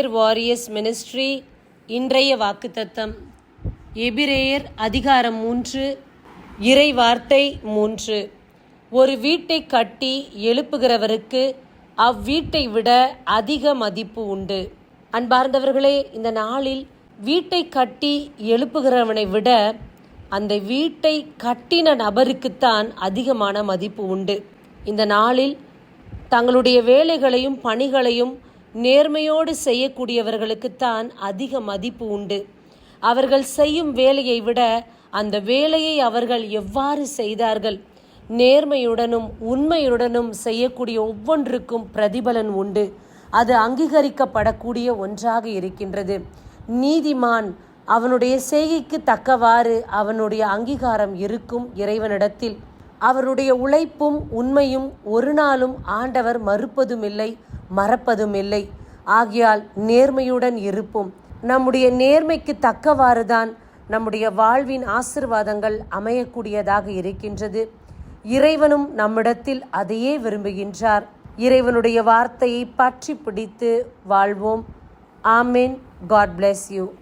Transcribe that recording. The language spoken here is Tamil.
பிரேயர் வாரியர்ஸ் மினிஸ்ட்ரி இன்றைய வாக்குத்தத்தம். எபிரேயர் அதிகாரம் மூன்று இறை வார்த்தை மூன்று. ஒரு வீட்டை கட்டி எழுப்புகிறவருக்கு அவ்வீட்டை விட அதிக மதிப்பு உண்டு. அன்பார்ந்தவர்களே இந்த நாளில் வீட்டை கட்டி எழுப்புகிறவனை விட அந்த வீட்டை கட்டின நபருக்குத்தான் அதிகமான மதிப்பு உண்டு. இந்த நாளில் தங்களுடைய வேலைகளையும் பணிகளையும் நேர்மையோடு செய்யக்கூடியவர்களுக்குத்தான் அதிக மதிப்பு உண்டு. அவர்கள் செய்யும் வேலையை விட அந்த வேலையை அவர்கள் எவ்வாறு செய்தார்கள் நேர்மையுடனும் உண்மையுடனும் செய்யக்கூடிய ஒவ்வொன்றுக்கும் பிரதிபலன் உண்டு. அது அங்கீகரிக்கப்படக்கூடிய ஒன்றாக இருக்கின்றது. நீதிமான் அவனுடைய செய்கைக்கு தக்கவாறு அவனுடைய அங்கீகாரம் இருக்கும் இறைவனிடத்தில் அவருடைய உழைப்பும் உண்மையும் ஒரு நாளும் ஆண்டவர் மறுப்பதும் இல்லை மறப்பதும் இல்லை ஆகையால் நேர்மையுடன் இருப்போம். நம்முடைய நேர்மைக்கு தக்கவாறுதான் நம்முடைய வாழ்வின் ஆசிர்வாதங்கள் அமையக்கூடியதாக இருக்கின்றது. இறைவனும் நம்மிடத்தில் அதையே விரும்புகின்றார். இறைவனுடைய வார்த்தையை பற்றி பிடித்து வாழ்வோம். ஆமேன். God bless you.